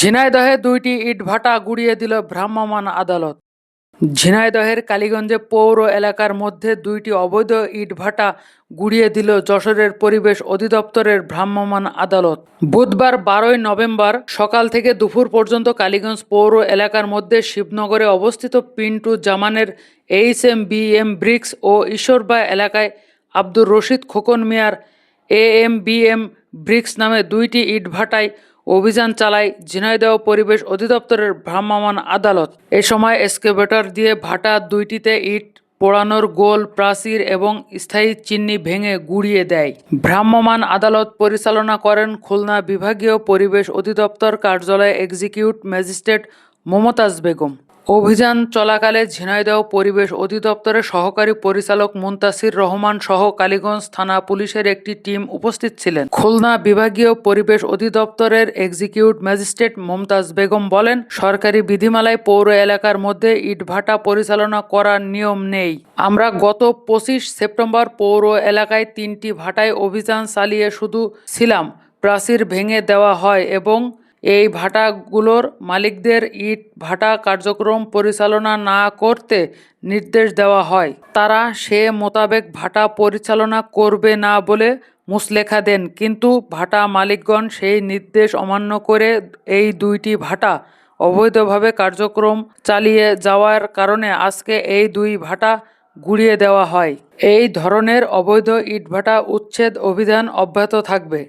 ঝিনাইদহে দুইটি ইটভাটা গুড়িয়ে দিল ভ্রাম্যমাণ আদালত। ঝিনাইদহের কালীগঞ্জে পৌর এলাকার মধ্যে দুইটি অবৈধ ইটভাটা গুড়িয়ে দিল যশোরের পরিবেশ অধিদপ্তরের ভ্রাম্যমাণ আদালত। বুধবার বারোই নভেম্বর সকাল থেকে দুপুর পর্যন্ত কালীগঞ্জ পৌর এলাকার মধ্যে শিবনগরে অবস্থিত Pintu জামানের H M B M bricks ও ঈশ্বরবা এলাকায় আব্দুর রশিদ খোকন মিয়ার A M B M bricks নামে দুইটি ইটভাটায় অভিযান চালায় ঝিনাইদহ পরিবেশ অধিদপ্তরের ভ্রাম্যমাণ আদালত। এ সময় এক্সকেভেটর দিয়ে ভাটা দুইটিতে ইট পোড়ানোর গোল প্রাচীর এবং স্থায়ী চিহ্নি ভেঙে গুড়িয়ে দেয়। ভ্রাম্যমাণ আদালত পরিচালনা করেন খুলনা বিভাগীয় পরিবেশ অধিদপ্তর কার্যালয়ে এক্সিকিউট ম্যাজিস্ট্রেট মমতাজ বেগম। অভিযান চলাকালে ঝিনাইদহ পরিবেশ অধিদপ্তরের সহকারী পরিচালক মুন্তাসির রহমান সহ কালীগঞ্জ থানা পুলিশের একটি টিম উপস্থিত ছিলেন। খুলনা বিভাগীয় পরিবেশ অধিদপ্তরের এক্সিকিউট ম্যাজিস্ট্রেট মমতাজ বেগম বলেন, সরকারি বিধিমালায় পৌর এলাকার মধ্যে ইটভাটা পরিচালনা করার নিয়ম নেই। আমরা গত পঁচিশ সেপ্টেম্বর পৌর এলাকায় তিনটি ভাটায় অভিযান চালিয়ে শুধু ছিলাম। প্রাচীর ভেঙে দেওয়া হয় এবং এই ভাটাগুলোর মালিকদের ইট ভাটা কার্যক্রম পরিচালনা না করতে নির্দেশ দেওয়া হয়। তারা সে মোতাবেক ভাটা পরিচালনা করবে না বলে মুসলেখা দেন। কিন্তু ভাটা মালিকগণ সেই নির্দেশ অমান্য করে এই দুইটি ভাটা অবৈধভাবে কার্যক্রম চালিয়ে যাওয়ার কারণে আজকে এই দুই ভাটা গুড়িয়ে দেওয়া হয়। এই ধরনের অবৈধ ইটভাটা উচ্ছেদ অভিযান অব্যাহত থাকবে।